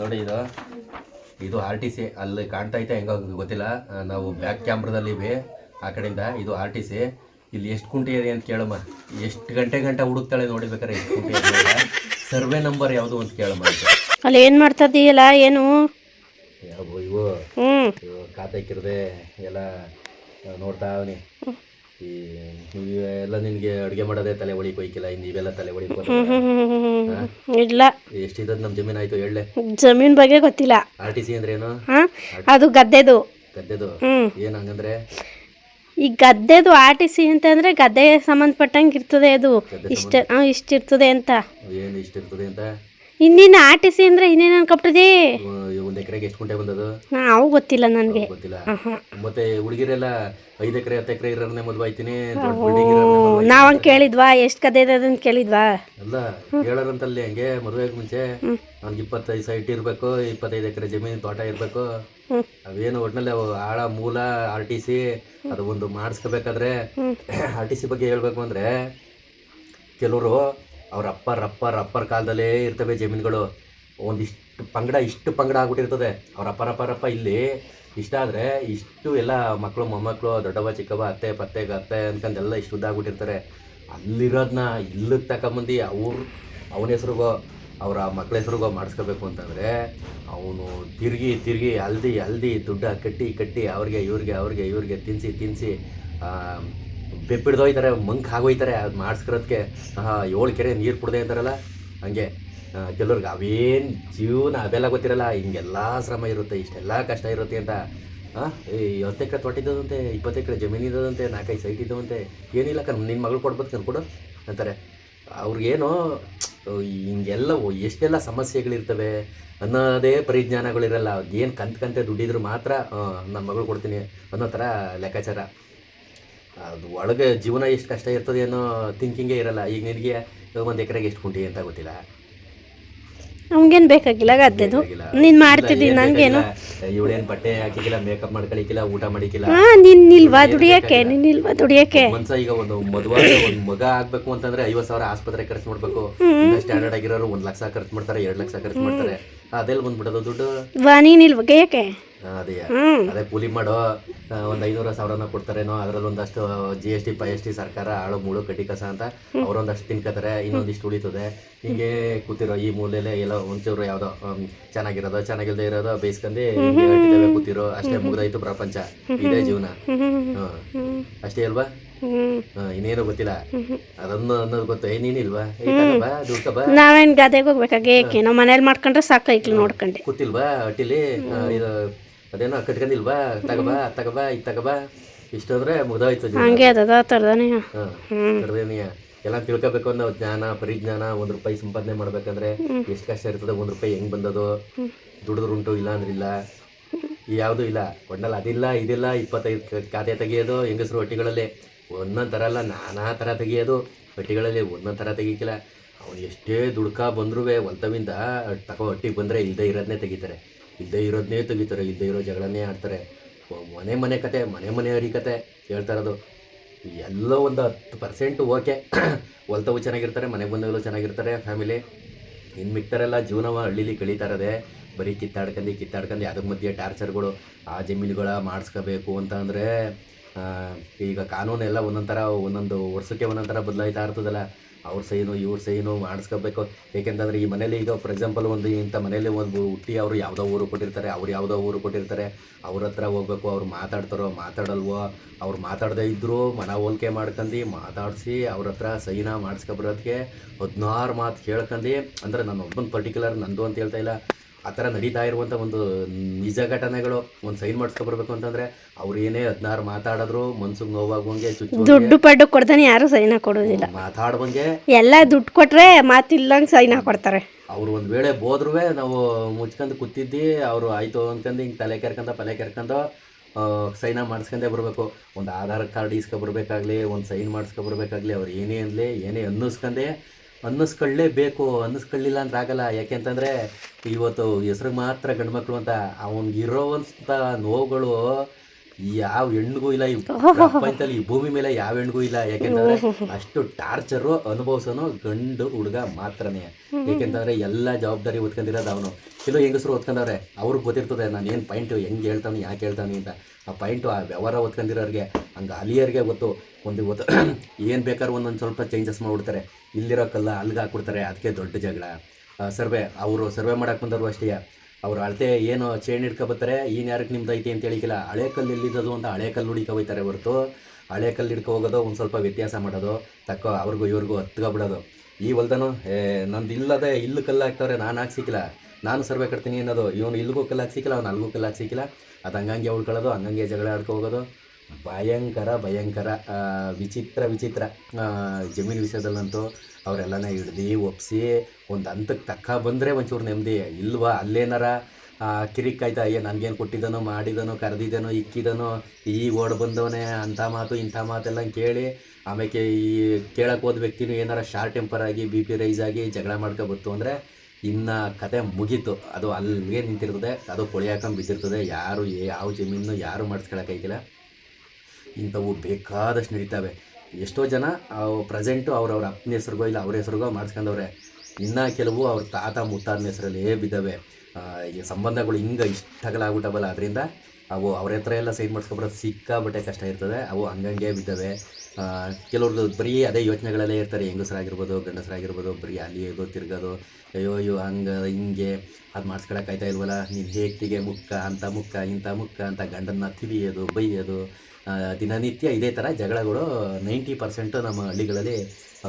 ನೋಡಿ ಇದು. ಇದು ಆರ್ ಟಿ ಸಿ ಅಲ್ಲಿ ಕಾಣ್ತಾ ಐತೆ ಹೆಂಗ ಗೊತ್ತಿಲ್ಲ. ನಾವು ಬ್ಯಾಕ್ ಕ್ಯಾಮ್ರಾದಲ್ಲಿ ಇವೆ ಆ ಕಡೆಯಿಂದ ಇದು ಆರ್ ಟಿ ಸಿ ಇಲ್ಲಿ ಎಷ್ಟು ಕುಂಟೆ ಇದೆ ಅಂತ ಕೇಳಮ್ಮ. ಎಷ್ಟು ಗಂಟೆ ಗಂಟೆ ಹುಡುಕ್ತಾಳೆ ನೋಡಿಬೇಕಾರೆ ಎಷ್ಟು ಕುಂಟಿ ಸರ್ವೆ ನಂಬರ್ ಯಾವುದು ಅಂತ ಕೇಳಮ್ಮ ಅಲ್ಲಿ ಏನು ಮಾಡ್ತಾ ಇದೆಯಲ್ಲ ಏನು? ಇವು? ಖಾತೆ ಎಲ್ಲ ನೋಡ್ತಾ ಅವನಿ ಈ ಎಲ್ಲ ನಿನಗೆ ಅಡುಗೆ ಮಾಡೋದೇ ತಲೆ ಒಳಿಕ್ ಹೋಯ್ಕಿಲ್ಲ ಇನ್ನು ಇವೆಲ್ಲ ತಲೆ ಒಳಿಕ್ ಇಲ್ಲ. ಎಷ್ಟಿದ ನಮ್ಮ ಜಮೀನು ಆಯ್ತು ಹೇಳಲೆ? ಜಮೀನ್ ಬಗ್ಗೆ ಗೊತ್ತಿಲ್ಲ. ಆರ್ ಟಿ ಸಿ ಅಂದ್ರೆ ಏನು ಹಾಂ ಅದು ಗದ್ದೆದು. ಗದ್ದೆದು? ಏನು ಹಂಗಂದ್ರೆ? ಈ ಗದ್ದೆದು ಆರ್ ಟಿ ಸಿ ಅಂತಂದರೆ ಗದ್ದೆ ಸಂಬಂಧಪಟ್ಟಂಗೆ ಇರ್ತದೆ ಅದು. ಇಷ್ಟ ಇಷ್ಟಿರ್ತದೆ ಅಂತ. ಏನು ಇಷ್ಟಿರ್ತದೆ ಅಂತ? ಇನ್ನೇನು ಆರ್ ಟಿ ಸಿ ಅಂದ್ರೆ ಇನ್ನೇನು ಅನ್ಕೊಬಿಟ್ಟಿದೆ ಒಂದು ಎಕರೆಗೆ ಎಷ್ಟು ಕುಂಟೆ ಬಂದದು? ನಾವು ಗೊತ್ತಿಲ್ಲ ನನಗೆ. ಗೊತ್ತಿಲ್ಲ. ಮತ್ತೆ ಹುಡುಗಿರೆಲ್ಲ ಐದು ಎಕರೆ ಹತ್ತು ಎಕರೆ ಇರೋರನ್ನೇ ಮದುವೆ ಆಯ್ತೀನಿ ದೊಡ್ಡ ನಾವು ಹಂಗೆ ಕೇಳಿದ್ವಾ? ಎಷ್ಟು ಕದೆ ಇದೆ ಅಂತ ಕೇಳಿದ್ವಾ? ಅಲ್ಲ ಹೇಳಾರಂತಲ್ಲಿ ಹಂಗೆ ಮದುವೆಗೆ ಮುಂಚೆ ಅವ್ನಿಗೆ ಇಪ್ಪತ್ತೈದು ಸೈಟ್ ಇರಬೇಕು ಇಪ್ಪತ್ತೈದು ಎಕರೆ ಜಮೀನು ತೋಟ ಇರಬೇಕು. ಅವೇನು ಒಟ್ಟಿನಲ್ಲಿ ಅವು ಆಳ ಮೂಲ ಆರ್ ಟಿ ಸಿ ಅದು ಒಂದು ಮಾಡಿಸ್ಕೋಬೇಕಾದ್ರೆ ಆರ್ ಟಿ ಸಿ ಬಗ್ಗೆ ಹೇಳ್ಬೇಕು ಅಂದರೆ ಕೆಲವರು ಅವ್ರ ಅಪ್ಪರ್ ಅಪ್ಪರ್ ಅಪ್ಪರ್ ಕಾಲದಲ್ಲೇ ಇರ್ತವೆ ಜಮೀನುಗಳು. ಒಂದಿಷ್ಟು ಪಂಗಡ, ಇಷ್ಟು ಪಂಗಡ ಆಗ್ಬಿಟ್ಟಿರ್ತದೆ. ಅವ್ರ ಅಪ್ಪರ ಅಪ್ಪರಪ್ಪ ಇಲ್ಲಿ ಇಷ್ಟ ಆದರೆ ಇಷ್ಟು ಎಲ್ಲ ಮಕ್ಕಳು, ಮೊಮ್ಮಕ್ಕಳು ದೊಡ್ಡವ ಚಿಕ್ಕವ ಅತ್ತೆ, ಪತ್ತೆ ಅತ್ತೆ ಎಲ್ಲ ಇಷ್ಟು ಉದ್ದಾಗ್ಬಿಟ್ಟಿರ್ತಾರೆ ಅಲ್ಲಿರೋದನ್ನ ಇಲ್ಲಿಗೆ ತಗೊಂಬಂದು ಅವ್ರು, ಅವನ ಹೆಸ್ರಿಗೋ, ಅವರ ಮಕ್ಕಳ ಹೆಸ್ರಿಗೋ ಮಾಡಿಸ್ಕೋಬೇಕು ಅಂತಂದರೆ ಅವನು ತಿರುಗಿ ತಿರುಗಿ ಅಲ್ದಿ ಅಲ್ದಿ ದುಡ್ಡ ಕಟ್ಟಿ ಕಟ್ಟಿ ಅವ್ರಿಗೆ, ಇವ್ರಿಗೆ ಅವ್ರಿಗೆ, ಇವ್ರಿಗೆ ತಿನ್ನಿಸಿ ತಿನ್ನಿಸಿ ಬೆಪ್ಪಿಡ್ದೋಯ್ತಾರೆ, ಮಂಕ್ ಆಗೋಯ್ತಾರೆ, ಅದು ಮಾಡಿಸ್ಕೊಳೋದಕ್ಕೆ ಏಳು ಕೆರೆ ನೀರು ಕುಡ್ದೆ ಅಂತಾರಲ್ಲ? ಹಂಗೆ. ಕೆಲವ್ರಿಗೆ ಅವೇನು ಜೀವನ ಅವೆಲ್ಲ ಗೊತ್ತಿರಲ್ಲ, ಹಿಂಗೆಲ್ಲ ಶ್ರಮ ಇರುತ್ತೆ, ಇಷ್ಟೆಲ್ಲ ಕಷ್ಟ ಇರುತ್ತೆ ಅಂತ. ಈ ಹತ್ತು ಎಕರೆ ತೋಟ ಇಪ್ಪತ್ತು ಎಕರೆ ಜಮೀನು ಇದ್ದದಂತೆ, ನಾಲ್ಕೈದು ಸೈಟ್ ಇದ್ದವಂತೆ. ಏನಿಲ್ಲ ಕಣ್ ನಿನ್ನ ಮಗಳು ಕೊಡ್ಬೋದು ಕನ್ಕೊಡು ಅಂತಾರೆ. ಅವ್ರಿಗೇನು ಹಿಂಗೆಲ್ಲ ಎಷ್ಟೆಲ್ಲ ಸಮಸ್ಯೆಗಳಿರ್ತವೆ ಅನ್ನೋದೇ ಪರಿಜ್ಞಾನಗಳಿರಲ್ಲ. ಏನು ಕಂತ ಕಂತೆ ದುಡ್ಡಿದ್ರು ಮಾತ್ರ ನನ್ನ ಮಗಳು ಕೊಡ್ತೀನಿ ಅನ್ನೋ ಥರ ಲೆಕ್ಕಾಚಾರ. ಅದು ಒಳಗೆ ಜೀವನ ಎಷ್ಟು ಕಷ್ಟ ಇರ್ತದೆ ಅನ್ನೋ ಥಿಂಕಿಂಗೇ ಇರಲ್ಲ. ಈಗ ನಿನಗೆ ಒಂದು ಎಕರೆಗೆ ಎಷ್ಟು ಕುಂಟಿ ಅಂತ ಗೊತ್ತಿಲ್ಲ. ನಮ್ಗೇನು ಬೇಕಾಗಿಲ್ಲ ಗದ್ದೆದು. ನೀನು ಮಾಡ್ತಿದ್ದೀನಿ ನನಗೇನು ಇವಳೇನು ಬಟ್ಟೆ ಹಾಕಿಲ್ಲ ಮೇಕಪ್ ಮಾಡ್ಕೊಳಿಕ್ಕಿಲ್ಲ ಊಟ ಮಾಡಿಕ್ಕಿಲ್ಲ ಹಾಂ ನೀನು ನಿಲ್ವಾ ದುಡಿಯಕ್ಕೆ ನೀನು ನಿಲ್ವಾ ದುಡಿಯಕ್ಕೆ. ಮನ್ಸ ಈಗ ಒಂದು ಮದುವೆ ಒಂದು ಮಗ ಆಗ್ಬೇಕು ಅಂತಂದ್ರೆ ಐವತ್ತು ಸಾವಿರ ಆಸ್ಪತ್ರೆ ಖರ್ಚು ಮಾಡ್ಬೇಕು. ಸ್ಟ್ಯಾಂಡರ್ಡ್ ಆಗಿರೋರು ಒಂದ್ ಲಕ್ಷ ಖರ್ಚು ಮಾಡ್ತಾರೆ ಎರಡ್ ಲಕ್ಷ ಖರ್ಚು ಮಾಡ್ತಾರೆ. ಅದೆಲ್ಲ ಬಂದ್ಬಿಡೋದು ದುಡ್ಡು? ವಾ ನೀನಿಲ್ವಾ ಗೇಯಕ್ಕೆ ಅದೇ. ಅದೇ ಕೂಲಿ ಮಾಡೋ ಒಂದು ಐನೂರ ಸಾವಿರನ ಕೊಡ್ತಾರೇನೋ ಅದ್ರಲ್ಲಿ ಒಂದಷ್ಟು ಜಿ ಎಸ್ ಟಿ ಪೈ ಎಸ್ ಟಿ ಸರ್ಕಾರ ಆಳು ಮೂಳು ಕಡ್ಡಿ ಕಸ ಅಂತ ಅವ್ರೊಂದಷ್ಟು ತಿನ್ಕೋತಾರೆ. ಇನ್ನೊಂದಿಷ್ಟು ಉಳಿತದೆ. ಹಿಂಗೆ ಕೂತಿರೋ ಈ ಮೂಲೆಲೆ ಎಲ್ಲ ಒಂಚೂರು ಯಾವ್ದೋ ಚೆನ್ನಾಗಿರೋದೋ ಚೆನ್ನಾಗಿಲ್ದೇ ಇರೋದು ಬೇಯಿಸ್ಕೊಂಡಿ ಕೂತಿರೋ ಅಷ್ಟೇ ಮುಗ್ದಾಯ್ತು ಪ್ರಪಂಚ. ಇದೇ ಜೀವನ. ಅಷ್ಟೇ ಅಲ್ವಾ? ಇನ್ನೇನು ಗೊತ್ತಿಲ್ಲ. ಅದನ್ನು ಅನ್ನೋದು ಗೊತ್ತ. ಏನೇನಿಲ್ವಾ ನಾವೇನ್ ಗದೆಗೆ ಹೋಗ್ಬೇಕಾಗಿ ದುಡ್ಕ ಬಾ. ನಾವೇನು ಗದ್ದೆಗೆ ಹೋಗ್ಬೇಕಾ ಗೇಯಕ್ಕೆ ನಾವು ಮನೇಲಿ ಮಾಡ್ಕೊಂಡ್ರೆ ಸಾಕೈಕ್ಲಿ ನೋಡ್ಕೊಂಡೆ. ಕೂತಿಲ್ವಾ ಅಟ್ಟಿಲಿ ಇದು ಅದೇನೋ ಕಟ್ಕೊಂಡಿಲ್ವಾ ತಗಬಾ ತಗಬಾ ಇದು ತಗಬಾ ಇಷ್ಟು ಅಂದ್ರೆ ಮುಗ್ದೋಯ್ತು ಹಂಗೆ ಅದ ಕಡ್ದೇನಿಯ ಎಲ್ಲ ತಿಳ್ಕೊಬೇಕು ಅನ್ನೋ ಜ್ಞಾನ ಪರಿಜ್ಞಾನ ಒಂದ್ ರೂಪಾಯಿ ಸಂಪಾದನೆ ಮಾಡ್ಬೇಕಂದ್ರೆ ಎಷ್ಟು ಕಷ್ಟ ಇರ್ತದೆ ಒಂದ್ ರೂಪಾಯಿ ಹೆಂಗ್ ಬಂದದು. ದುಡಿದ್ರುಂಟು ಇಲ್ಲ ಅಂದ್ರಿಲ್ಲ ಯಾವುದು ಇಲ್ಲ. ಒಟ್ನಲ್ಲಿ ಅದಿಲ್ಲ ಇದಿಲ್ಲ ಇಪ್ಪತ್ತೈದು ಖಾತೆ ತೆಗೆಯೋದು ಹೆಂಗಸರು ಹೊಟ್ಟಿಗಳಲ್ಲಿ. ಒಂದೊಂದು ಥರ ಅಲ್ಲ, ನಾನಾ ಥರ ತೆಗಿಯೋದು. ಹಟ್ಟಿಗಳಲ್ಲಿ ಒಂದೊಂದು ಥರ ತೆಗಿಕಿಲ್ಲ. ಅವ್ನು ಎಷ್ಟೇ ದುಡ್ಕ ಬಂದ್ರೂ ಹೊಲ್ತವಿಂದ ತಗೋ ಹಟ್ಟಿಗೆ ಬಂದರೆ ಇಲ್ಲದೆ ಇರೋದನ್ನೇ ತೆಗಿತಾರೆ. ಇಲ್ಲದೆ ಇರೋದನ್ನೇ ತೆಗಿತಾರೆ ಇಲ್ಲದೆ ಇರೋ ಜಗಳನ್ನೇ ಆಡ್ತಾರೆ. ಮನೆ ಮನೆ ಕತೆ, ಮನೆ ಮನೆ ಹರಿ ಕತೆ ಹೇಳ್ತಾ ಇರೋದು. ಎಲ್ಲೋ ಒಂದು ಹತ್ತು ಪರ್ಸೆಂಟ್ ಓಕೆ. ಹೊಲ್ತವು ಚೆನ್ನಾಗಿರ್ತಾರೆ ಮನೆಗೆ ಬಂದವರು ಚೆನ್ನಾಗಿರ್ತಾರೆ, ಫ್ಯಾಮಿಲಿ. ಇನ್ನು ಮಿಕ್ತಾರೆಲ್ಲ ಜೀವನವ ಹಳ್ಳಿಲಿ ಕಳೀತಾ ಇರೋದೆ. ಬರೀ ಕಿತ್ತಾಡ್ಕಂದು ಕಿತ್ತಾಡ್ಕಂದು ಅದ್ರ ಮಧ್ಯೆ ಟಾರ್ಚರ್ಗಳು, ಆ ಜಮೀನುಗಳ ಮಾಡಿಸ್ಕೋಬೇಕು ಅಂತ ಅಂದರೆ ಈಗ ಕಾನೂನೆಲ್ಲ ಒಂದೊಂದು ಥರ ಒಂದೊಂದು ವರ್ಷಕ್ಕೆ ಒಂದೊಂದು ಥರ ಬದಲಾಯ್ತಾ ಇರ್ತದಲ್ಲ. ಅವ್ರ ಸೈನು, ಇವ್ರ ಸೈನು ಮಾಡಿಸ್ಕೋಬೇಕು. ಏಕೆಂತಂದ್ರೆ ಈ ಮನೇಲಿ ಈಗ ಫಾರ್ ಎಕ್ಸಾಂಪಲ್ ಒಂದು ಇಂಥ ಮನೇಲಿ ಒಂದು ಹುಟ್ಟಿ ಅವರು ಯಾವುದೋ ಊರು ಕೊಟ್ಟಿರ್ತಾರೆ, ಅವ್ರು ಯಾವುದೋ ಊರು ಕೊಟ್ಟಿರ್ತಾರೆ. ಅವ್ರ ಹತ್ರ ಹೋಗ್ಬೇಕು, ಅವ್ರು ಮಾತಾಡ್ತಾರೋ, ಮಾತಾಡಲ್ವೋ, ಅವ್ರು ಮಾತಾಡದೇ ಇದ್ದರೂ ಮನ ಹೋಲಿಕೆ ಮಾಡ್ಕೊಂಡು, ಮಾತಾಡಿಸಿ, ಅವ್ರ ಹತ್ರ ಸೈನ ಮಾಡಿಸ್ಕೊಬರೋದಕ್ಕೆ ಹದಿನಾರು ಮಾತು ಕೇಳ್ಕೊಂಡು. ಅಂದರೆ ನಾನು ಒಬ್ಬನ ಪರ್ಟಿಕ್ಯುಲರ್ ನಂದು ಅಂತ ಹೇಳ್ತಾ ಇಲ್ಲ. ಆ ಥರ ನಡೀತಾ ಇರುವಂಥ ಒಂದು ನಿಜ ಘಟನೆಗಳು ಒಂದು ಸೈನ್ ಮಾಡಿಸ್ಕೊಬರ್ಬೇಕು ಅಂತಂದರೆ ಅವ್ರು ಏನೇ ಹದಿನಾರು ಮಾತಾಡಿದ್ರು ಮನ್ಸಿಗೆ ನೋವಾಗುವಂಗೆ ದುಡ್ಡು ಪಡ್ಡು ಕೊಡ್ತಾನೆ ಯಾರು ಸೈನ್ ಹಾಕೊಡೋದಿಲ್ಲ. ಮಾತಾಡುವಂಗೆ ಎಲ್ಲ ದುಡ್ಡು ಕೊಟ್ರೆ ಮಾತಿಲ್ಲಂಗೆ ಸೈನ್ ಹಾಕೊಡ್ತಾರೆ. ಅವ್ರು ಒಂದು ವೇಳೆ ಹೋದ್ರೂ ನಾವು ಮುಚ್ಕೊಂಡು ಕೂತಿದ್ದಿ ಅವರು ಆಯಿತು ಅಂತಂದು ಹಿಂಗೆ ತಲೆ ಕೆರ್ಕೊಂಡ ಪಲೆ ಕೆರ್ಕೊಂಡು ಸೈನ ಮಾಡಿಸ್ಕೊಂಡೇ ಬರಬೇಕು. ಒಂದು ಆಧಾರ್ ಕಾರ್ಡ್ ಇಸ್ಕೊಬರ್ಬೇಕಾಗ್ಲಿ ಒಂದು ಸೈನ್ ಮಾಡಿಸ್ಕೊಬರ್ಬೇಕಾಗ್ಲಿ ಅವ್ರು ಏನೇ ಅನ್ಲಿ ಏನೇ ಅನ್ನಿಸ್ಕೊಂಡೆ ಅನ್ನಿಸ್ಕೊಳ್ಳೇಬೇಕು ಅನ್ನಿಸ್ಕೊಳ್ಳಿಲ್ಲ ಅಂದ್ರೆ ಆಗಲ್ಲ. ಯಾಕೆಂತಂದರೆ ಇವತ್ತು ಹೆಸ್ರಿಗೆ ಮಾತ್ರ ಗಂಡು ಮಕ್ಕಳು ಅಂತ ಅವ್ನಿಗಿರೋವಂಥ ನೋವುಗಳು ಯಾವ ಹೆಣ್ಣಿಗೂ ಇಲ್ಲ ಈ ಪ್ರಪಂಚದಲ್ಲಿ ಈ ಭೂಮಿ ಮೇಲೆ ಯಾವ ಹೆಣ್ಣಿಗೂ ಇಲ್ಲ. ಯಾಕೆಂತಂದ್ರೆ ಅಷ್ಟು ಟಾರ್ಚರು ಅನುಭವಿಸೋನು ಗಂಡು ಹುಡುಗ ಮಾತ್ರನೇ. ಯಾಕೆಂತಂದ್ರೆ ಎಲ್ಲ ಜವಾಬ್ದಾರಿ ಹೊತ್ಕೊಂಡಿರೋದು ಅವನು. ಕೆಲವು ಹೆಂಗಸರು ಹೊತ್ಕೊಂಡವ್ರೆ ಅವ್ರಿಗೆ ಗೊತ್ತಿರ್ತದೆ ನಾನು ಏನು ಪಾಯಿಂಟ್ ಹೆಂಗೆ ಹೇಳ್ತಾನೆ ಯಾಕೆ ಹೇಳ್ತಾನೆ ಅಂತ. ಆ ಪಾಯಿಂಟು ಆ ವ್ಯವಹಾರ ಹೊತ್ಕೊಂಡಿರೋರಿಗೆ ಹಂಗೆ ಅಲಿಯರಿಗೆ ಗೊತ್ತು. ಒಂದು ಗೊತ್ತು ಏನು ಬೇಕಾದ್ರೂ ಒಂದೊಂದು ಸ್ವಲ್ಪ ಚೇಂಜಸ್ ಮಾಡಿಬಿಡ್ತಾರೆ. ಇಲ್ಲಿರೋ ಕಲ್ಲ ಅಲ್ಲಿಗೆ ಹಾಕ್ಬಿಡ್ತಾರೆ ಅದಕ್ಕೆ ದೊಡ್ಡ ಜಗಳ. ಸರ್ವೆ ಅವರು ಸರ್ವೆ ಮಾಡೋಕೆ ಬಂದವರು ಅಷ್ಟೇ. ಅವ್ರು ಅಳತೆ ಏನು ಚೇಣ್ ಹಿಡ್ಕೊಬತ್ತಾರೆ ಏನು ಯಾರಕ್ಕೆ ನಿಮ್ದು ಐತಿ ಅಂತ ಹೇಳಿಕಿಲ್ಲ. ಹಳೆ ಕಲ್ಲು ಎಲ್ಲಿದ್ದದು ಅಂತ ಹಳೆ ಕಲ್ಲು ಹುಡಿಕೊ ಹೋಯ್ತಾರೆ ಹೊರತು. ಹಳೆ ಕಲ್ಲು ಹಿಡ್ಕೊ ಹೋಗೋದು ಒಂದು ಸ್ವಲ್ಪ ವ್ಯತ್ಯಾಸ ಮಾಡೋದು. ತಕ್ಕ ಅವ್ರಿಗೂ ಇವ್ರಿಗೂ ಹತ್ಕೊಬಿಡೋದು ಈ ಹೊಲ್ದನು, ಏ, ನಂದು ಇಲ್ಲದೆ ಇಲ್ಲು ಕಲ್ಲು ಹಾಕ್ತವ್ರೆ ನಾನು ಹಾಕಿ ಸಿಕ್ಕಿಲ್ಲ. ನಾನು ಸರ್ವೆ ಕಟ್ತೀನಿ ಅನ್ನೋದು. ಇವನು ಇಲ್ಲಿಗೂ ಕಲ್ಲು ಹಾಕಿ ಸಿಕ್ಕಿಲ್ಲ, ಅವ್ನು ಅಲ್ಲಿಗೂ ಕಲ್ಲು ಹಾಕಿ ಸಿಕ್ಕಿಲ್ಲ. ಅದು ಹಂಗಂಗೆ ಉಳ್ಕೊಳ್ಳೋದು ಹಂಗಂಗೆ ಜಗಳ ಆಡ್ಕೊ ಹೋಗೋದು. ಭಯಂಕರ ಭಯಂಕರ ವಿಚಿತ್ರ ವಿಚಿತ್ರ. ಜಮೀನು ವಿಷಯದಲ್ಲಂತೂ ಅವರೆಲ್ಲನ ಹಿಡ್ದು ಒಪ್ಸಿ ಒಂದು ಹಂತಕ್ಕೆ ತಕ್ಕ ಬಂದರೆ ಒಂಚೂರು ನೆಮ್ಮದಿ ಇಲ್ವಾ? ಅಲ್ಲೇನಾರ ಕಿರಿಕಾಯ್ತಾ, ಅಯ್ಯ, ನನಗೇನು ಕೊಟ್ಟಿದ್ದಾನೋ ಮಾಡಿದನೋ ಕರೆದಿದ್ದಾನೋ ಇಕ್ಕಿದನೋ ಈ ಓಡ್ ಬಂದವನೇ, ಅಂಥ ಮಾತು, ಇಂಥ ಮಾತೆಲ್ಲ ಕೇಳಿ ಆಮೇಲೆ ಈ ಕೇಳಕ್ಕೆ ಹೋದ ವ್ಯಕ್ತಿನೂ ಏನಾರ ಶಾರ್ಟ್ ಟೆಂಪರ್ ಆಗಿ, ಬಿ ಪಿ ರೈಸ್ ಆಗಿ ಜಗಳ ಮಾಡ್ಕೊಬತ್ತು ಅಂದರೆ ಇನ್ನು ಕತೆ ಮುಗೀತು. ಅದು ಅಲ್ಲಿಗೆ ನಿಂತಿರ್ತದೆ, ಅದು ಕೊಳಿಯಾಕಂಬಿದ್ದಿರ್ತದೆ ಯಾರು, ಯಾವ ಜಮೀನು ಯಾರು ಮಾಡಿಸ್ಕೊಳಕ್ಕಾಗಿಲ್ಲ ಇಂಥವು ಬೇಕಾದಷ್ಟು ನಡೀತಾವೆ. ಎಷ್ಟೋ ಜನ ಪ್ರೆಸೆಂಟು ಅವ್ರವ್ರ ಅಪ್ಪನ ಹೆಸ್ರಿಗೋ ಇಲ್ಲ ಅವ್ರ ಹೆಸ್ರಿಗೋ ಮಾಡಿಸ್ಕೊಂಡವ್ರೆ. ಇನ್ನು ಕೆಲವು ಅವ್ರ ತಾತ ಮುತ್ತಾದನ ಹೆಸರಲ್ಲೇ ಬಿದ್ದಾವೆ. ಈ ಸಂಬಂಧಗಳು ಹಿಂಗೆ ಇಷ್ಟಗಳಾಗ್ಬಿಟ್ಟವಲ್ಲ ಅದರಿಂದ ಅವು ಅವ್ರ ಹತ್ರ ಎಲ್ಲ ಸೈನ್ ಮಾಡಿಸ್ಕೊಬರೋದು ಸಿಕ್ಕಾಬಟ್ಟೆ ಕಷ್ಟ ಇರ್ತದೆ. ಅವು ಹಂಗಂಗೆ ಬಿದ್ದಾವೆ. ಕೆಲವ್ರದ್ದು ಬರೀ ಅದೇ ಯೋಚನೆಗಳಲ್ಲೇ ಇರ್ತಾರೆ, ಹೆಂಗಸರಾಗಿರ್ಬೋದು, ಗಂಡಸರಾಗಿರ್ಬೋದು, ಬರೀ ಅಲ್ಲಿ ತಿರ್ಗೋದು, ಅಯ್ಯೋ ಅಯ್ಯೋ, ಹಂಗೆ, ಹಿಂಗೆ, ಅದು ಮಾಡಿಸ್ಕೊಳಕ್ಕಾಯ್ತಾ ಇಲ್ವಲ್ಲ? ನೀನು ಹೇಗ್ತಿಗೆ ಮುಕ್ಕ ಅಂತ, ಮುಕ್ಕ ಇಂಥ ಮುಕ್ಕ ಅಂತ ಗಂಡನ್ನ ತಿವಿಯೋದು, ಬೈಯೋದು ದಿನನಿತ್ಯ ಇದೇ ಥರ ಜಗಳಗಳು ನೈಂಟಿ ಪರ್ಸೆಂಟು ನಮ್ಮ ಹಳ್ಳಿಗಳಲ್ಲಿ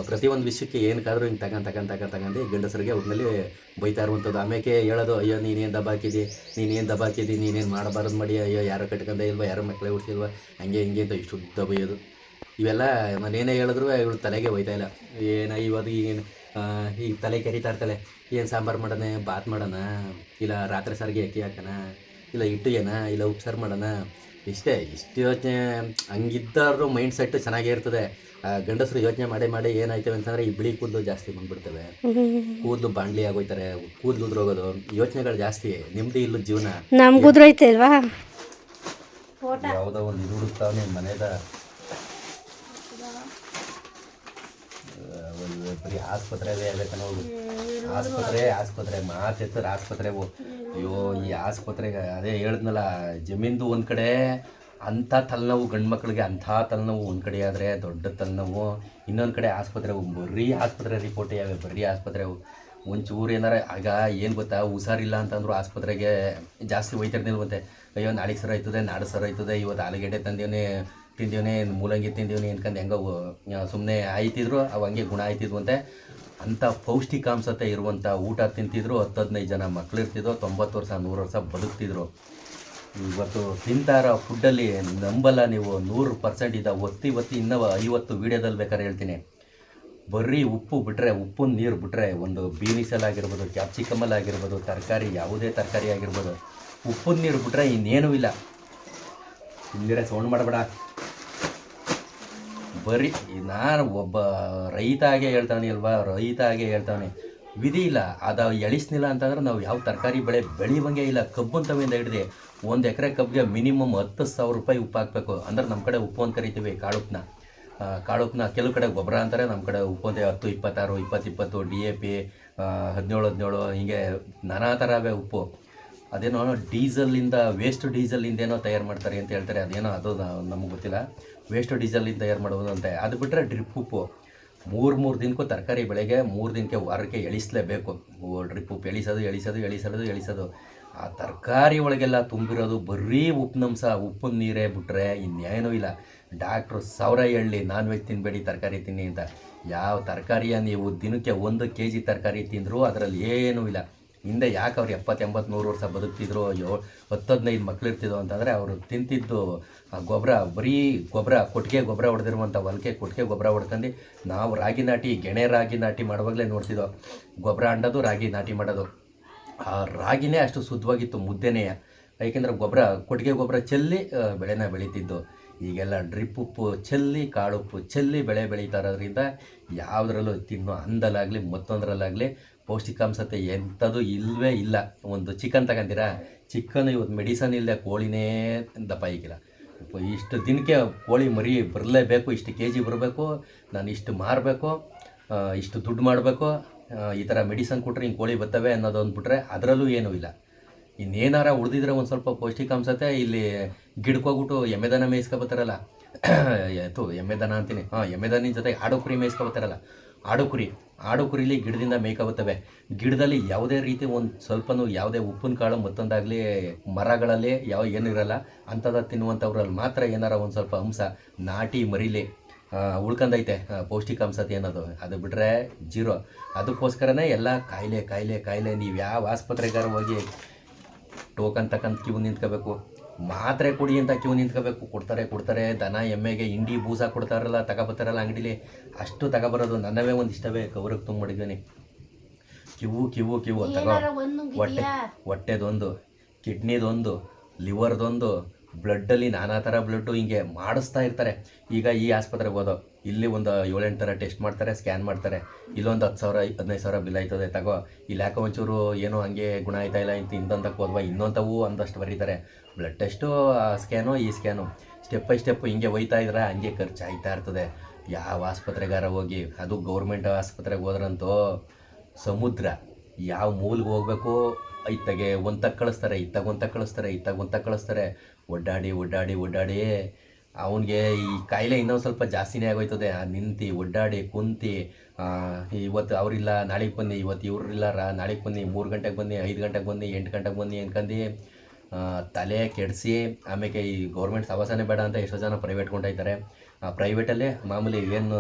ಪ್ರತಿಯೊಂದು ವಿಷಯಕ್ಕೆ ಏನಕ್ಕಾದರೂ ಹಿಂಗೆ ತಗೊಂಡ್ ತಗೊಂಡ್ ತಗೊಂಡ್, ತಗೊಂಡು ಗಂಡಸರಿಗೆ ಅವ್ರಲ್ಲಿ ಬೈತಾ ಇರುವಂಥದ್ದು. ಆಮೇಲೆ ಹೇಳೋದು, ಅಯ್ಯೋ ನೀನೇನು ದಬಾಕಿದಿ ನೀನೇನು ದಬಾಕಿದಿ ನೀನೇನು ಮಾಡಬಾರ್ದು ಮಾಡಿ? ಅಯ್ಯೋ, ಯಾರು ಕಟ್ಕೊಂಡೆ ಇಲ್ವ? ಯಾರೋ ಮಕ್ಕಳೇ ಹುಟ್ಟಿಲ್ವಾ ಹಂಗೆ, ಹಿಂಗೆ ಅಂತ ಇಷ್ಟು ಉದ್ದ ಬೈಯೋದು. ಇವೆಲ್ಲ ನಾನೇನೇ ಹೇಳಿದ್ರು ಇವಳು ತಲೆಗೆ ಹೋಯ್ತಾ ಇಲ್ಲ. ಏನ ಇವತ್ತು ಈಗೇನು ಈಗ ತಲೆ ಕೆರಿತಾ ಇರ್ತಾಳೆ. ಏನು ಸಾಂಬಾರು ಮಾಡೋಣ ಬಾತ್ ಮಾಡೋಣ ಇಲ್ಲ ರಾತ್ರಿ ಸಾರಿಗೆ ಅಕ್ಕಿ ಹಾಕೋಣ ಇಲ್ಲ ಇಟ್ಟು ಏನ ಇಲ್ಲ ಉಪ್ಸಾರು ಮಾಡೋಣ. ಇಷ್ಟೇ ಇಷ್ಟು ಯೋಚನೆ ಹಂಗಿದ್ದಾರು ಮೈಂಡ್ ಸೆಟ್ ಚೆನ್ನಾಗೇ ಇರ್ತದೆ. ಗಂಡಸರು ಯೋಚನೆ ಮಾಡಿ ಮಾಡಿ ಏನಾಯ್ತವೆ ಅಂತಂದ್ರೆ ಈ ಬಿಳಿ ಕೂದಲು ಜಾಸ್ತಿ ಬಂದ್ಬಿಡ್ತವೆ. ಕೂದಲು ಬಾಂಡ್ಲಿ ಆಗೋಯ್ತಾರೆ ಕೂದಲು ಉದ್ರೋಗೋದು. ಯೋಚನೆಗಳು ಜಾಸ್ತಿ ನೆಮ್ಮದಿ ಇಲ್ಲ ಜೀವನ. ನಮ್ಗೆ ಉದ್ರೈತೆ ಅಲ್ವಾ? ಯಾವುದೋ ಒಂದು ಇದು ಮನೆದ. ಬರೀ ಆಸ್ಪತ್ರೆಗೆ ಹೇಳ್ಬೇಕನ್ನೋ ಆಸ್ಪತ್ರೆ ಆಸ್ಪತ್ರೆ ಮಾತೆತ್ತರ ಆಸ್ಪತ್ರೆ ಅಯ್ಯೋ ಈ ಆಸ್ಪತ್ರೆಗೆ ಅದೇ ಹೇಳಿದ್ನಲ್ಲ ಜಮೀನ್ದು ಒಂದು ಕಡೆ ಅಂಥ ತಲೆನೋವು ಗಂಡು ಮಕ್ಕಳಿಗೆ ಅಂಥ ತಲೆನೋವು ಒಂದು ಕಡೆ ಆದರೆ ದೊಡ್ಡ ತಲೆನೋವು ಇನ್ನೊಂದು ಕಡೆ ಆಸ್ಪತ್ರೆ ಬರೀ ಆಸ್ಪತ್ರೆ ರಿಪೋರ್ಟ್ ಯಾವೆ ಬರೀ ಆಸ್ಪತ್ರೆ ಒಂಚೂರು ಏನಾರ ಆಗ ಏನು ಗೊತ್ತಾ ಹುಷಾರಿಲ್ಲ ಅಂತಂದ್ರು ಆಸ್ಪತ್ರೆಗೆ ಜಾಸ್ತಿ ಹೋಯ್ತಿರ್ನಿಲ್ವಂತೆ ಅಯ್ಯೋ ನಾಳೆಗೆ ಸರ ಆಯ್ತದೆ ನಾಡು ಸರ ಆಯ್ತದೆ ಇವತ್ತು ಆಲೂಗೆಡ್ಡೆ ತಂದೇವನೇ ತಿಂದೀವನೇ, ಮೂಲಂಗಿ ತಿಂದೀವನಿ ಅನ್ಕಂಡು ಹೆಂಗೋ ಸುಮ್ಮನೆ ಆಯ್ತಿದ್ರು, ಅವು ಹಂಗೆ ಗುಣ ಆಯ್ತಿದ್ವಂತೆ ಅಂಥ ಪೌಷ್ಟಿಕಾಂಶತೆ ಇರುವಂಥ ಊಟ ತಿಂತಿದ್ರು ಹತ್ತು ಹದಿನೈದು ಜನ ಮಕ್ಳು ಇರ್ತಿದ್ರು ತೊಂಬತ್ತು ವರ್ಷ, ನೂರು ವರ್ಷ ಬದುಕ್ತಿದ್ರು. ಇವತ್ತು ತಿಂತಾರ ಫುಡ್ಡಲ್ಲಿ ನಂಬಲ್ಲ ನೀವು, ನೂರು ಪರ್ಸೆಂಟ್ ಇದ್ದ ಒತ್ತಿ ಒತ್ತಿ ಇನ್ನೂ ಐವತ್ತು ವೀಡಿಯೋದಲ್ಲಿ ಬೇಕಾದ್ರೆ ಹೇಳ್ತೀನಿ. ಬರೀ ಉಪ್ಪು ಬಿಟ್ಟರೆ ಉಪ್ಪು ನೀರು ಬಿಟ್ಟರೆ ಒಂದು ಬೀನಿಸಲ್ ಆಗಿರ್ಬೋದು ಕ್ಯಾಪ್ಸಿಕಮಲ್ ಆಗಿರ್ಬೋದು ತರಕಾರಿ ಯಾವುದೇ ತರಕಾರಿ ಆಗಿರ್ಬೋದು ಉಪ್ಪು ನೀರು ಬಿಟ್ಟರೆ ಇನ್ನೇನೂ ಇಲ್ಲ. ನೀರೇ ಸೌಂಡ್ ಮಾಡಬೇಡ. ಬರೀ ನಾನು ಒಬ್ಬ ರೈತ ಆಗೇ ಹೇಳ್ತಾನೆ ಅಲ್ವಾ? ರೈತ ಆಗೇ ಹೇಳ್ತಾನೆ. ವಿಧಿ ಇಲ್ಲ. ಅದು ಎಳಿಸ್ನಿಲ್ಲ ಅಂತಂದ್ರೆ ನಾವು ಯಾವ ತರಕಾರಿ ಬೆಳೆ ಬೆಳೆಯುವಂಗೆ ಇಲ್ಲ. ಕಬ್ಬು ಅಂತವಿಂದ ಹಿಡಿದೆ ಒಂದು ಎಕರೆ ಕಬ್ಬಿಗೆ ಮಿನಿಮಮ್ ಹತ್ತು ಸಾವಿರ ರೂಪಾಯಿ ಉಪ್ಪು ಹಾಕಬೇಕು. ಅಂದ್ರೆ ನಮ್ಮ ಕಡೆ ಉಪ್ಪು ಅಂತ ಕರಿತೀವಿ, ಕಾಳುಪ್ನ. ಕಾಳುಪ್ನ ಕೆಲವು ಕಡೆ ಗೊಬ್ಬರ ಅಂತಾರೆ. ನಮ್ಮ ಕಡೆ ಉಪ್ಪು ಅಂತ ಹತ್ತು, ಇಪ್ಪತ್ತಾರು ಇಪ್ಪತ್ತು ಇಪ್ಪತ್ತು ಡಿ ಎ ಪಿ ಹದಿನೇಳು ಹದಿನೇಳು, ಹೀಗೆ ನಾನಾ ಥರ ಅವೆ ಉಪ್ಪು. ಅದೇನೋ ಡೀಸೆಲಿಂದ ವೇಸ್ಟ್ ಡೀಸೆಲಿಂದ ಏನೋ ತಯಾರು ಮಾಡ್ತಾರೆ ಅಂತ ಹೇಳ್ತಾರೆ. ಅದೇನೋ ಅದು, ನಮಗೆ ಗೊತ್ತಿಲ್ಲ. ವೇಸ್ಟ್ ಡೀಸೆಲಿಂದ ತಯಾರು ಮಾಡೋದು ಅಂತ ಅದು ಬಿಟ್ಟರೆ ಡ್ರಿಪ್ ಉಪ್ಪು. ಮೂರು ಮೂರು ದಿನಕ್ಕೂ ತರಕಾರಿ ಬೆಳೆಗೆ ಮೂರು ದಿನಕ್ಕೆ ವಾರಕ್ಕೆ ಎಳಿಸಲೇಬೇಕು. ಡ್ರಿಪ್ ಉಪ್ಪು ಎಳಿಸೋದು ಎಳಿಸೋದು ಎಳಿಸೋದು ಎಳಿಸೋದು. ಆ ತರಕಾರಿ ಒಳಗೆಲ್ಲ ತುಂಬಿರೋದು ಬರೀ ಉಪ್ಪಿನಂಶ ಉಪ್ಪಿನ ನೀರೇ ಬಿಟ್ಟರೆ ಇನ್ನೇನೂ ಇಲ್ಲ. ಡಾಕ್ಟ್ರು ಸಾವಿರ ಹೇಳಿ, ನಾನ್ ವೆಜ್ ತಿನ್ನಬೇಡಿ ತರಕಾರಿ ತಿನ್ನಿ ಅಂತ. ಯಾವ ತರಕಾರಿಯ ನೀವು ದಿನಕ್ಕೆ ಒಂದು ಕೆ ಜಿ ತರಕಾರಿ ತಿಂದರೂ ಅದರಲ್ಲಿ ಏನೂ ಇಲ್ಲ. ಹಿಂದೆ ಯಾಕೆ ಅವ್ರು ಎಪ್ಪತ್ತು ಎಂಬತ್ತು ನೂರು ವರ್ಷ ಬದುಕ್ತಿದ್ರು? ಅಯ್ಯೋ ಹತ್ತು ಹದಿನೈದು ಮಕ್ಳು ಇರ್ತಿದ್ರು ಅಂತಂದರೆ ಅವರು ತಿಂತಿದ್ದು, ಆ ಗೊಬ್ಬರ ಬರೀ ಗೊಬ್ಬರ ಕೊಟ್ಟಿಗೆ ಗೊಬ್ಬರ ಹೊಡೆದಿರುವಂಥ ಹೊಲಕ್ಕೆ ಕೊಟ್ಟಿಗೆ ಗೊಬ್ಬರ ಹೊಡ್ಕೊಂಡು ನಾವು ರಾಗಿ ನಾಟಿ, ಗೆಣೆ ರಾಗಿ ನಾಟಿ ಮಾಡುವಾಗಲೇ ನೋಡ್ತಿದ್ದೋ ಗೊಬ್ಬರ ಅಂಡೋದು, ರಾಗಿ ನಾಟಿ ಮಾಡೋದು. ಆ ರಾಗಿನೇ ಅಷ್ಟು ಶುದ್ಧವಾಗಿತ್ತು ಮುದ್ದೆನೇ. ಏಕೆಂದರೆ ಗೊಬ್ಬರ ಕೊಟ್ಟಿಗೆ ಗೊಬ್ಬರ ಚೆಲ್ಲಿ ಬೆಳೆನ ಬೆಳೀತಿದ್ದು. ಈಗೆಲ್ಲ ಡ್ರಿಪ್ ಉಪ್ಪು ಚೆಲ್ಲಿ ಕಾಳುಪ್ಪು ಚೆಲ್ಲಿ ಬೆಳೆ ಬೆಳೀತಾ ಇರೋದ್ರಿಂದ ಯಾವುದರಲ್ಲೂ ತಿನ್ನೋ ಅಂದಲಾಗಲಿ ಮತ್ತೊಂದರಲ್ಲಾಗಲಿ ಪೌಷ್ಟಿಕಾಂಶತೆ ಎಂಥದ್ದು ಇಲ್ಲವೇ ಇಲ್ಲ. ಒಂದು ಚಿಕನ್ ತಗೊಂತೀರಾ ಚಿಕನ್ ಇವತ್ತು ಮೆಡಿಸನ್ ಇಲ್ಲದೆ ಕೋಳಿನೇ ದಪ್ಪ ಈಗಿಲ್ಲ ಇಷ್ಟು ದಿನಕ್ಕೆ ಕೋಳಿ ಮರಿ ಬರಲೇಬೇಕು, ಇಷ್ಟು ಕೆ ಜಿ ಬರಬೇಕು, ನಾನು ಇಷ್ಟು ಮಾರಬೇಕು ಇಷ್ಟು ದುಡ್ಡು ಮಾಡಬೇಕು ಈ ಥರ ಮೆಡಿಸನ್ ಕೊಟ್ಟರೆ ಹಿಂಗೆ ಕೋಳಿ ಬರ್ತವೆ ಅನ್ನೋದು ಅಂದ್ಬಿಟ್ರೆ ಅದರಲ್ಲೂ ಏನೂ ಇಲ್ಲ. ಇನ್ನೇನಾರ ಉಳಿದಿದ್ರೆ ಒಂದು ಸ್ವಲ್ಪ ಪೌಷ್ಟಿಕಾಂಶತೆ, ಇಲ್ಲಿ ಗಿಡಕ್ಕೋಗ್ಬಿಟ್ಟು ಎಮ್ಮೆದನ ಮೇಯಿಸ್ಕೊಬತ್ತಾರಲ್ಲ ಆಯಿತು ಎಮ್ಮೆದನ ಅಂತೀನಿ. ಹಾಂ, ಎಮ್ಮೆದನಿನ ಜೊತೆಗೆ ಆಡು ಕುರಿ ಮೇಯಿಸ್ಕೊಬತ್ತಾರಲ್ಲ ಆಡು ಕುರಿ ಆಡು ಕುರಿಲಿ ಗಿಡದಿಂದ ಮೇಯ್ಕಾಗುತ್ತವೆ. ಗಿಡದಲ್ಲಿ ಯಾವುದೇ ರೀತಿ ಒಂದು ಸ್ವಲ್ಪನೂ ಯಾವುದೇ ಉಪ್ಪಿನ ಕಾಳು ಮತ್ತೊಂದಾಗಲಿ ಮರಗಳಲ್ಲಿ ಯಾವ ಏನೂ ಇರಲ್ಲ. ಅಂಥದ್ದು ತಿನ್ನುವಂಥವ್ರಲ್ಲಿ ಮಾತ್ರ ಏನಾರ ಒಂದು ಸ್ವಲ್ಪ ಅಂಶ ನಾಟಿ ಮರಿಲಿ. ಉಳ್ಕೊಂಡೈತೆ ಪೌಷ್ಟಿಕಾಂಶತೆ ಅನ್ನೋದು ಅದು ಬಿಟ್ಟರೆ ಜೀರೋ. ಅದಕ್ಕೋಸ್ಕರನೇ ಎಲ್ಲ ಕಾಯಿಲೆ ಕಾಯಿಲೆ ಕಾಯಿಲೆ. ನೀವು ಯಾವ ಆಸ್ಪತ್ರೆಗಾರ ಹೋಗಿ ಟೋಕನ್ ತಕ್ಕಂತ ಕ್ಯೂ ನಿಂತ್ಕೋಬೇಕು. ಮಾತ್ರೆ ಕೊಡಿ ಅಂತ ಕ್ಯೂ ನಿಂತ್ಕೋಬೇಕು. ಕೊಡ್ತಾರೆ ಕೊಡ್ತಾರೆ. ದನ ಎಮ್ಮೆಗೆ ಹಿಂಡಿ ಬೂಸ ಕೊಡ್ತಾರಲ್ಲ ತಗೋಬರ್ತಾರಲ್ಲ ಅಂಗಡಿಲಿ. ಅಷ್ಟು ತಗೋಬರೋದು ನನ್ನವೇ ಒಂದು ಇಷ್ಟವೇ. ಕವರಿಗೆ ತುಂಬ ಮಾಡಿದ್ದೀನಿ ಕಿವು ಕಿವು ಕಿವು ತಗೋ. ಹೊಟ್ಟೆ ಹೊಟ್ಟೆದೊಂದು ಕಿಡ್ನಿದೊಂದು ಲಿವರ್ದೊಂದು ಬ್ಲಡ್ಡಲ್ಲಿ ನಾನಾ ಥರ ಬ್ಲಡ್ಡು ಹಿಂಗೆ ಮಾಡಿಸ್ತಾ ಇರ್ತಾರೆ. ಈಗ ಈ ಆಸ್ಪತ್ರೆಗೆ ಹೋದೋ ಇಲ್ಲಿ ಒಂದು ಏಳೆಂಟು ಥರ ಟೆಸ್ಟ್ ಮಾಡ್ತಾರೆ ಸ್ಕ್ಯಾನ್ ಮಾಡ್ತಾರೆ. ಇಲ್ಲೊಂದು ಹತ್ತು ಸಾವಿರ ಹದಿನೈದು ಸಾವಿರ ಬಿಲ್ ಆಯ್ತದೆ ತಗೋ. ಇಲ್ಲಿ ಯಾಕೋ ಒಂಚೂರು ಏನೋ ಹಂಗೆ ಗುಣ ಆಯ್ತಾ ಇಲ್ಲ ಇಂತ ಇನ್ನೊಂದಕ್ಕೆ ಹೋದ್ವಾ ಇನ್ನೊಂದವು ಅಂದಷ್ಟು ಬರೀತಾರೆ. ಬ್ಲಡ್ ಟೆಸ್ಟು ಸ್ಕ್ಯಾನು ಈ ಸ್ಕ್ಯಾನು ಸ್ಟೆಪ್ ಬೈ ಸ್ಟೆಪ್ ಹಿಂಗೆ ಒಯ್ತಾ ಇದ್ರೆ ಹಂಗೆ ಖರ್ಚು ಆಯ್ತಾ ಇರ್ತದೆ. ಯಾವ ಆಸ್ಪತ್ರೆಗಾರ ಹೋಗಿ, ಅದು ಗೌರ್ಮೆಂಟ್ ಆಸ್ಪತ್ರೆಗೆ ಹೋದ್ರಂತೂ ಸಮುದ್ರ ಯಾವ ಮೂಲ್ಗೆ ಹೋಗ್ಬೇಕು? ಇತ್ತಗೆ ತಕ್ಕ ಕಳಿಸ್ತಾರೆ, ಇತ್ತಾಗ ಒಂತ ಕಳಿಸ್ತಾರೆ, ಇತ್ತಾಗ ಒಂತ ಕಳಿಸ್ತಾರೆ. ಒಡ್ಡಾಡಿ ಒಡ್ಡಾಡಿ ಒಡ್ಡಾಡಿ. ಅವನಿಗೆ ಈ ಕಾಯಿಲೆ ಇನ್ನೊಂದು ಸ್ವಲ್ಪ ಜಾಸ್ತಿನೇ ಆಗೋಯ್ತದೆ. ನಿಂತು, ಒಡ್ಡಾಡಿ, ಕುಂತಿ ಇವತ್ತು ಅವರಿಲ್ಲ, ನಾಳೆಗೆ ಬನ್ನಿ, ಇವತ್ತು ಇವ್ರಿಲ್ಲ, ರಾ, ನಾಳೆಗೆ ಬನ್ನಿ, ಮೂರು ಗಂಟೆಗೆ ಬನ್ನಿ, ಐದು ಗಂಟೆಗೆ ಬನ್ನಿ, ಎಂಟು ಗಂಟೆಗೆ ಬನ್ನಿ ಅನ್ಕಂಡು ತಲೆ ಕೆಡಿಸಿ ಆಮೇಲೆ ಈ ಗೌರ್ಮೆಂಟ್ ಸವಾಸನೆ ಬೇಡ ಅಂತ ಎಷ್ಟೋ ಜನ ಪ್ರೈವೇಟ್ ಕೊಂಡೋಯ್ತಾರೆ ಆ ಪ್ರೈವೇಟಲ್ಲೇ ಮಾಮೂಲಿ ಏನು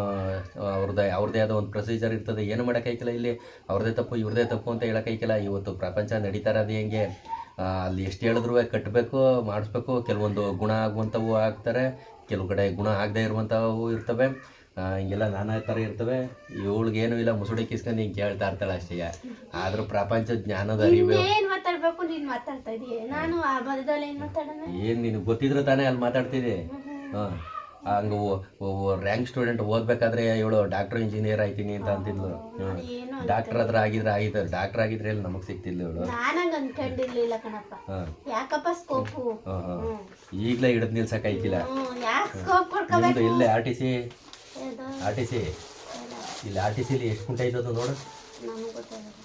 ಅವ್ರದ್ದು ಅವ್ರದ್ದೇ ಆದ ಒಂದು ಪ್ರೊಸೀಜರ್ ಇರ್ತದೆ. ಏನು ಮಾಡೋಕ್ಕಾಯ್ಕಿಲ್ಲ ಇಲ್ಲಿ? ಅವ್ರದ್ದೇ ತಪ್ಪು, ಇವ್ರದೇ ತಪ್ಪು ಅಂತ ಹೇಳೋಕ್ಕಾಯ್ಕಿಲ್ಲ ಇವತ್ತು ಪ್ರಪಂಚ ನಡೀತಾ ಇರೋದು ಹೆಂಗೆ. ಅಲ್ಲಿ ಎಷ್ಟು ಹೇಳಿದ್ರು ಕಟ್ಟಬೇಕು ಮಾಡಿಸ್ಬೇಕು. ಕೆಲವೊಂದು ಗುಣ ಆಗುವಂಥವು ಆಗ್ತಾರೆ. ಕೆಲವು ಕಡೆ ಗುಣ ಆಗದೇ ಇರುವಂಥವು ಇರ್ತವೆ. ಹಿಂಗೆಲ್ಲ ನಾನಾ ಥರ ಇರ್ತವೆ. ಇವಳಿಗೇನು ಇಲ್ಲ ಮುಸುಡಿ ಕಿಸ್ಕೊಂಡು ಹಿಂಗೆ ಕೇಳ್ತಾ ಇರ್ತಾಳೆ ಅಷ್ಟೇ. ಆದರೂ ಪ್ರಪಂಚ ಜ್ಞಾನದ ಅರಿವು ಏನ್ ಮಾತಾಡ್ಬೇಕು? ನೀನ್ ಮಾತಾಡ್ತಾ ಇದೀಯ? ನಾನು ಆ ಬದದಲ್ಲಿ ಏನ್ ಮಾತಾಡೋಣ? ಏನು ನಿನಗೆ ಗೊತ್ತಿದ್ರೆ ತಾನೇ ಅಲ್ಲಿ ಮಾತಾಡ್ತಿದ್ದೆ? ಹಾಂ. ಹಂಗೆ ರ್ಯಾಂಕ್ ಸ್ಟೂಡೆಂಟ್ ಓದ್ಬೇಕಾದ್ರೆ ಇವಳು ಡಾಕ್ಟರ್ ಇಂಜಿನಿಯರ್ ಆಯ್ತೀನಿ ಅಂತ ಅಂತಿದ್ಲು. ಡಾಕ್ಟರ್ ಹತ್ರ ಆಗಿದ್ರೆ ಆಗಿದ್ರು ಡಾಕ್ಟರ್ ಆಗಿದ್ರೆ ಇಲ್ಲಿ ನಮಗೆ ಸಿಗ್ತಿದ್ಲು ಇವಳು? ಅನ್ಕೊಂಡಿರ್ಲಿಲ್ಲ ಕಣಪ್ಪ. ಯಾಕಪ್ಪ ಸ್ಕೋಪು ಈಗಲೇ ಹಿಡಿದು ಯಾಕೆ ಸ್ಕೋಪ್ ಕೊಡ್ಕೋಬೇಕು? ಇಲ್ಲೇ R T C R T C ಇಲ್ಲಿ ಆರ್ ಟಿ ಸಿಲಿ ಎಷ್ಟು ಕುಂಟೆ ಇದ್ದದು ನೋಡು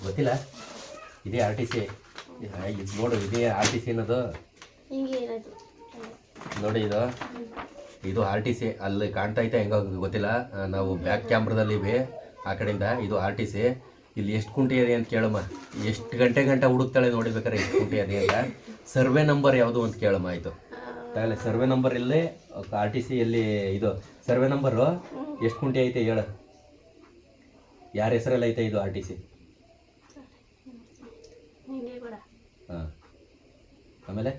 ಗೊತ್ತಿಲ್ಲ? ಇದೇ ಆರ್ ಟಿ ಸಿ ಇದು ನೋಡು ಇದೇ ಆರ್ ಟಿ ಸಿ ಅನ್ನೋದು ನೋಡಿ ಇದು. ಇದು ಆರ್ ಟಿ ಸಿ ಅಲ್ಲಿ ಕಾಣ್ತಾ ಐತೆ ಹೆಂಗ ಗೊತ್ತಿಲ್ಲ. ನಾವು ಬ್ಯಾಕ್ ಕ್ಯಾಮ್ರದಲ್ಲಿ ಇವೆ ಆ ಕಡೆಯಿಂದ. ಇದು ಆರ್ ಟಿ ಸಿ ಇಲ್ಲಿ ಎಷ್ಟು ಕುಂಟೆ ಇದೆ ಅಂತ ಕೇಳಮ್ಮ. ಎಷ್ಟು ಗಂಟೆ ಗಂಟೆ ಹುಡುಕ್ತಾಳೆ ನೋಡಿಬೇಕಾರೆ ಎಷ್ಟು ಕುಂಟೆ ಇದೆ ಅಂತ. ಸರ್ವೆ ನಂಬರ್ ಯಾವುದು ಅಂತ ಕೇಳಮ್ಮ ಆಯಿತು. ತಗಲೆ ಸರ್ವೆ ನಂಬರ್ ಇಲ್ಲೇ ಆರ್ ಟಿ ಸಿ ಎಲ್ಲಿ ಇದು ಸರ್ವೆ ನಂಬರು ಎಷ್ಟು ಕುಂಟೆ ಐತೆ ಹೇಳು. ಯಾರ ಹೆಸರಲ್ಲಿ ಐತೆ ಇದು ಆರ್ ಟಿ ಸಿ ಹಾಂ. ಆಮೇಲೆ?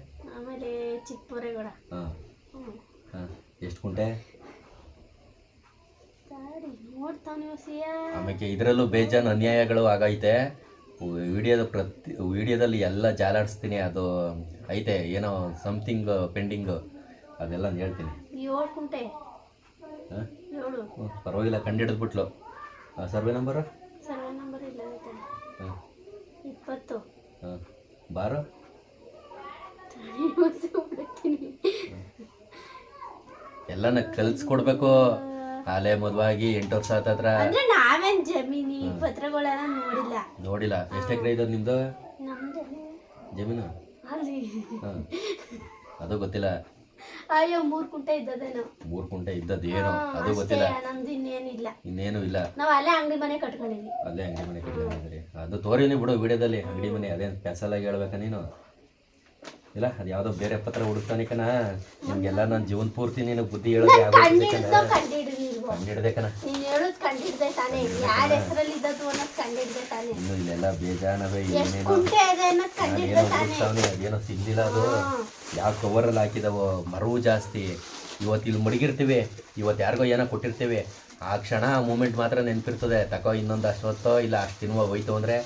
ಹಾಂ. ಹಾಂ. ಎಷ್ಟು ಕುಂಟೆ? ಆಮೇಲೆ ಇದರಲ್ಲೂ ಬೇಜಾನ್ ಅನ್ಯಾಯಗಳು ಆಗೈತೆ. ವಿಡಿಯೋದ ಪ್ರತಿ ವಿಡಿಯೋದಲ್ಲಿ ಎಲ್ಲ ಜಾಲಾಡಿಸ್ತೀನಿ. ಅದು ಐತೆ ಏನೋ ಸಮಥಿಂಗ್ ಪೆಂಡಿಂಗ್ ಅದೆಲ್ಲ ಹೇಳ್ತೀನಿ. ಏಳು ಕುಂಟೆ. ಪರವಾಗಿಲ್ಲ ಕಂಡಿಡಿದ್ಬಿಟ್ಲು. Survey number? ಸರ್ವೆ ನಂಬರ್ ಇಲ್ಲ ಹಾಂ. ಇಪ್ಪತ್ತು. ಹಾಂ. ಬಾರು? ಎಲ್ಲನ ಕಲ್ಸ್ಕೊಡ್ಬೇಕು. ಅಲೆ ಮದುವಾಗಿ ಎಂಟು ವರ್ಷ ಆತತ್ರ ನಾವೇನ್ ಜಮೀನಿ ಪತ್ರಗಳೆಲ್ಲ ನೋಡಿಲ್ಲ. ನೋಡಿಲ್ಲ. ಎಷ್ಟು ಎಕರೆ ಇದ್ದದ್ದು ನಮ್ದು ಜಮೀನು? ಅಲ್ಲಿ. ಅದು ಗೊತ್ತಿಲ್ಲ. ಅಯ್ಯೋ ಮೂರ್ ಕುಂಟೆ ಇದ್ದದೇನೋ. ಮೂರು ಕುಂಟೆ ಇದ್ದದ್ದು ಏನು ಅದು ಗೊತ್ತಿಲ್ಲ. ನಮ್ದು ಇನ್ನೇನಿಲ್ಲ. ಇನ್ನೇನು ಇಲ್ಲ. ನಾವು ಅಲ್ಲೇ ಅಂಗಡಿ ಮನೆ ಕಟ್ಕೊಂಡಿದ್ವಿ. ಅಲ್ಲೇ ಅಂಗಡಿ ಮನೆ ಕಟ್ಕೊಂಡಿದ್ರಿ ಅದು ತೋರಿನಿ ಬಿಡು ವಿಡಿಯೋದಲ್ಲಿ. ಅಂಗಡಿ ಮನೆ ಅದೇ ಸ್ಪೆಷಲಾಗಿ ಹೇಳ್ಬೇಕ ನೀನು? ಇಲ್ಲ ಅದು ಯಾವುದೋ ಬೇರೆ ಪತ್ರ ಹುಡುಕ್ತಾನೆ ಕಣ. ನಿಮ್ಗೆಲ್ಲ ನನ್ನ ಜೀವನ ಪೂರ್ತಿ ನೀನು ಬುದ್ಧಿ ಹೇಳೋದೇ ಕಂಡಿಡ್ದೆ ಕಣ. ನೀನ್ ಹೇಳೋದ್ ಕಂಡಿಡ್ದೆ ತಾನೇ. ಯಾರ ಹೆಸರಲ್ಲಿ ಇದ್ದದ್ದು ಅನ್ನೋದ್ ಕಂಡಿಡ್ದೆ ತಾನೇ. ಇನ್ನು ಇಲ್ಲೆಲ್ಲ ಬೇಜಾನವೇ ಎಷ್ಟ್ ಏನೇನೋ ಕುಂಟೆ ಇದೆ ಅನ್ನೋದ್ ಕಂಡಿಡ್ದೆ ಅದೇನೋ ತಾನೇ. ಹುಡುಕ್ತಾವನೆ ಅದೇನೋ ಸಿಗ್ಲಿಲ್ಲ ಅದು. ಯಾವ ಕವರಲ್ಲಿ ಹಾಕಿದವೋ ಮರವು ಜಾಸ್ತಿ. ಇವತ್ತು ಇಲ್ಲಿ ಮಡಗಿರ್ತೀವಿ ಇವತ್ತು ಯಾರಿಗೋ ಏನೋ ಕೊಟ್ಟಿರ್ತೀವಿ. ಆ ಕ್ಷಣ ಆ ಮೂಮೆಂಟ್ ಮಾತ್ರ ನೆನಪಿರ್ತದೆ. ತಕೋ ಇನ್ನೊಂದು ಅಷ್ಟು ಹೊತ್ತೋ ಇಲ್ಲ ಅಷ್ಟು ತಿನ್ನುವ ಹೋಯ್ತು ಅಂದರೆ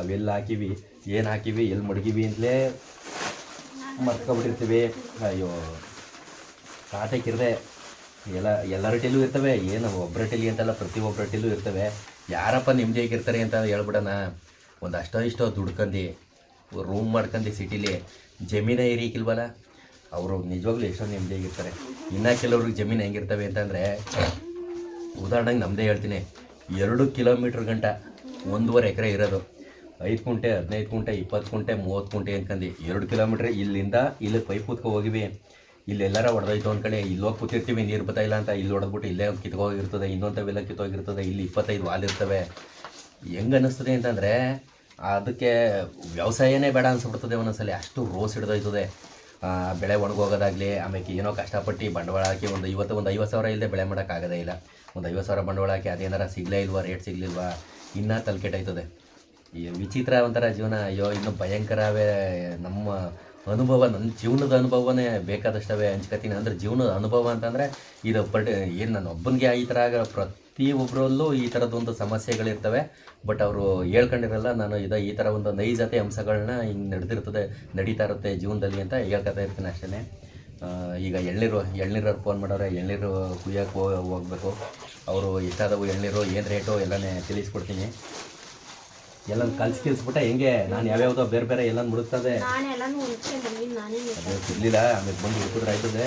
ಅವೆಲ್ಲ ಹಾಕಿವಿ. ಏನು ಹಾಕಿವಿ ಎಲ್ಲಿ ಮಡಗಿವಿ ಅಂತಲೇ ಮರ್ಕೊಬಿಟ್ಟಿರ್ತೀವಿ ಅಯ್ಯೋ ಕಾಟಕ್ಕಿರದೆ ಎಲ್ಲ ಎಲ್ಲರ ಇರ್ತವೆ, ಏನು ಒಬ್ಬರ ಟೆಲಿ ಅಂತಲ್ಲ ಪ್ರತಿಯೊಬ್ಬರ ಟೀಲೂ ಇರ್ತವೆ. ಯಾರಪ್ಪ ನೆಮ್ಮದಿಯಾಗಿರ್ತಾರೆ ಅಂತ ಹೇಳ್ಬಿಡೋಣ. ಒಂದು ಅಷ್ಟೋ ಇಷ್ಟೋ ದುಡ್ಕಂದು ರೂಮ್ ಮಾಡ್ಕಂಡು ಸಿಟಿಲಿ, ಜಮೀನೇ ಇರೀಕಿಲ್ವಲ್ಲ ಅವರು ನಿಜವಾಗ್ಲೂ ಎಷ್ಟೋ ನೆಮ್ಮದಿಯಾಗಿರ್ತಾರೆ ಇನ್ನೂ ಕೆಲವ್ರಿಗೆ ಜಮೀನು ಹೆಂಗಿರ್ತವೆ ಅಂತಂದರೆ, ಉದಾಹರಣೆಗೆ ನಮ್ಮದೇ ಹೇಳ್ತೀನಿ, ಎರಡು ಕಿಲೋಮೀಟ್ರ್ ಗಂಟ ಒಂದೂವರೆ ಎಕರೆ ಇರೋದು. ಐದು ಕುಂಟೆ, ಹದಿನೈದು ಕುಂಟೆ, ಇಪ್ಪತ್ತು ಕುಂಟೆ, ಮೂವತ್ತು ಕುಂಟೆ ಅಂದ್ಕಂಡು ಎರಡು ಕಿಲೋಮೀಟ್ರ್ ಇಲ್ಲಿಂದ ಇಲ್ಲಿ ಪೈಪ್ ಹೋಗಿವಿ. ಇಲ್ಲಿ ಎಲ್ಲಾರ ಹೊಡೆದೋಯ್ತು ಅಂದ್ಕಡೆ ಇಲ್ಲಿ ಹೋಗಿ ಕೂತಿರ್ತೀವಿ, ನೀರು ಬರ್ತಾ ಇಲ್ಲ ಅಂತ. ಇಲ್ಲಿ ಹೊಡೆದ್ಬಿಟ್ಟು ಇಲ್ಲೇ ಕಿತ್ಕೋಗಿರ್ತದೆ ಇನ್ನೊಂಥವೆಲ್ಲ ಕಿತ್ತೋಗಿರ್ತದೆ ಇಲ್ಲಿ ಇಪ್ಪತ್ತೈದು ವಾಲ್ ಇರ್ತವೆ. ಹೆಂಗೆ ಅನ್ನಿಸ್ತದೆ ಅಂತಂದರೆ, ಅದಕ್ಕೆ ವ್ಯವಸಾಯನೇ ಬೇಡ ಅನಿಸ್ಬಿಡ್ತದೆ ಒಂದೊಂದ್ಸಲಿ. ಅಷ್ಟು ರೋಸ್ ಹಿಡ್ದೋಯ್ತದೆ. ಬೆಳೆ ಒಣಗೋಗೋದಾಗಲಿ ಆಮೇಲೆ ಏನೋ ಕಷ್ಟಪಟ್ಟು ಬಂಡವಾಳ ಹಾಕಿ ಒಂದು ಇವತ್ತು ಒಂದು ಐವತ್ತು ಸಾವಿರ ಇಲ್ಲದೆ ಬೆಳೆ ಮಾಡೋಕ್ಕಾಗದೇ ಇಲ್ಲ. ಒಂದು ಐವತ್ತು ಸಾವಿರ ಬಂಡವಾಳ ಹಾಕಿ ಅದೇನಾರ ಸಿಗಲೇ ಇಲ್ವಾ, ರೇಟ್ ಸಿಗಲಿಲ್ವಾ, ಇನ್ನೂ ತಲೆಕೆಟ್ಟೋಯ್ತದೆ ಈ ವಿಚಿತ್ರ ಒಂಥರ ಜೀವನ. ಅಯ್ಯೋ, ಇನ್ನು ಭಯಂಕರವೇ ನಮ್ಮ ಅನುಭವ ನನ್ನ ಜೀವನದ ಅನುಭವನೇ ಬೇಕಾದಷ್ಟವೇ ಹಂಚ್ಕತೀನಿ ಅಂದರೆ ಜೀವನದ ಅನುಭವ ಅಂತಂದರೆ ಇದು ಪರ್ಟಿ ಏನು ನಾನು ಒಬ್ಬನಿಗೆ ಈ ಥರ ಆಗ ಪ್ರತಿಯೊಬ್ಬರಲ್ಲೂ ಈ ಥರದೊಂದು ಸಮಸ್ಯೆಗಳಿರ್ತವೆ. ಬಟ್ ಅವರು ಹೇಳ್ಕೊಂಡಿರಲ್ಲ, ನಾನು ಇದು ಈ ಥರ ಒಂದು ನೈಜತೆ ಅಂಶಗಳನ್ನ ಹಿಂಗೆ ನಡೆದಿರ್ತದೆ, ನಡೀತಾ ಇರುತ್ತೆ ಜೀವನದಲ್ಲಿ ಅಂತ ಹೇಳ್ಕೊತಾ ಇರ್ತೀನಿ ಅಷ್ಟೇ ಈಗ ಎಳ್ನೀರು, ಎಳ್ನೀರವ್ರು ಫೋನ್ ಮಾಡೋರೆ, ಎಳ್ನೀರು ಕುಯ್ಯಕ್ಕೆ ಹೋಗ್ಬೇಕು. ಅವರು ಎಷ್ಟಾದವು ಎಳ್ನೀರು, ಏನು ರೇಟು ಎಲ್ಲನೇ ತಿಳಿಸ್ಕೊಡ್ತೀನಿ. ಎಲ್ಲ ಕಲ್ಸಿ ಕಿಲ್ಸ್ಬಿಟ್ಟೆ ಹೆಂಗೆ? ನಾನು ಯಾವ್ಯಾವ್ದೋ ಬೇರೆ ಬೇರೆ ಎಲ್ಲ ಮುಡುಕ್ತದೆ ನಾನು ಎಲ್ಲಾನು ಹೊಂದ್ಕೊಂಡ್ಬಂದಿನಿ ನಾನೇ ಅದು ಸಿಗ್ಲಿಲ್ಲ ಆಮೇಲೆ ಬಂದು ಹುಡುಕಿದ್ರೆ ಆಯ್ತದೆ.